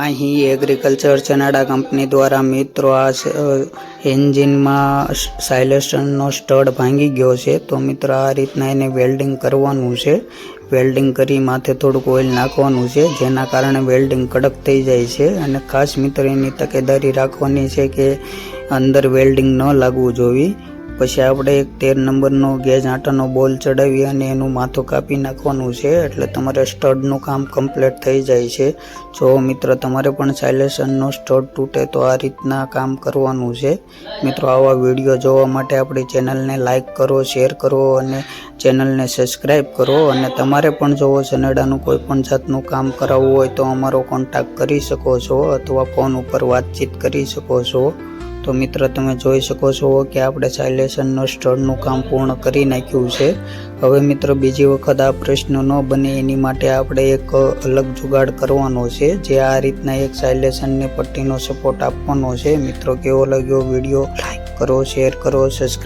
અહીં agriculture ચનાડા company દ્વારા મિત્રો આ એન્જિનમાં સાયલેસનનો સ્ટડ ભાંગી ગયો છે. તો મિત્રો આ રીતના એને વેલ્ડિંગ કરવાનું છે. વેલ્ડિંગ કરી માથે થોડુંક ઓઇલ નાખવાનું છે, જેના કારણે વેલ્ડિંગ કડક થઈ જાય છે. અને ખાસ મિત્રો એની તકેદારી રાખવાની છે કે અંદર વેલ્ડિંગ ન લાગવું જોઈએ. પછી આપણે એક તેર નંબરનો ગેજ આટાનો બોલ ચડાવી અને એનું માથું કાપી નાખવાનું છે. એટલે તમારે સ્ટડનું કામ કમ્પ્લીટ થઈ જાય છે. જો મિત્ર, તમારે પણ સાયલેશનનો સ્ટડ તૂટે તો આ રીતના કામ કરવાનું છે. મિત્રો, આવા વીડિયો જોવા માટે આપણી ચેનલને લાઇક કરો, શેર કરો અને ચેનલને સબસ્ક્રાઈબ કરો. અને તમારે પણ જો સનેડાનું કોઈ પણ જાતનું કામ કરાવવું હોય તો અમારો કોન્ટેક્ટ કરી શકો છો અથવા ફોન ઉપર વાતચીત કરી શકો છો. તો મિત્ર, તમે જોઈ શકો છો કે આપણે સાયલેશનનો સ્ટડનું કામ પૂર્ણ કરી નાખ્યું છે. હવે મિત્ર, બીજી વખત આ પ્રશ્ન ન બને એની માટે આપણે એક અલગ જુગાડ કરવાનો છે, જે આ રીતના એક સાયલેશનની પટ્ટીનો સપોર્ટ આપવાનો છે. મિત્રો, કેવો લાગ્યો વીડિયો? લાઈક કરો શેર કરો સબસ્ક્રાઈબ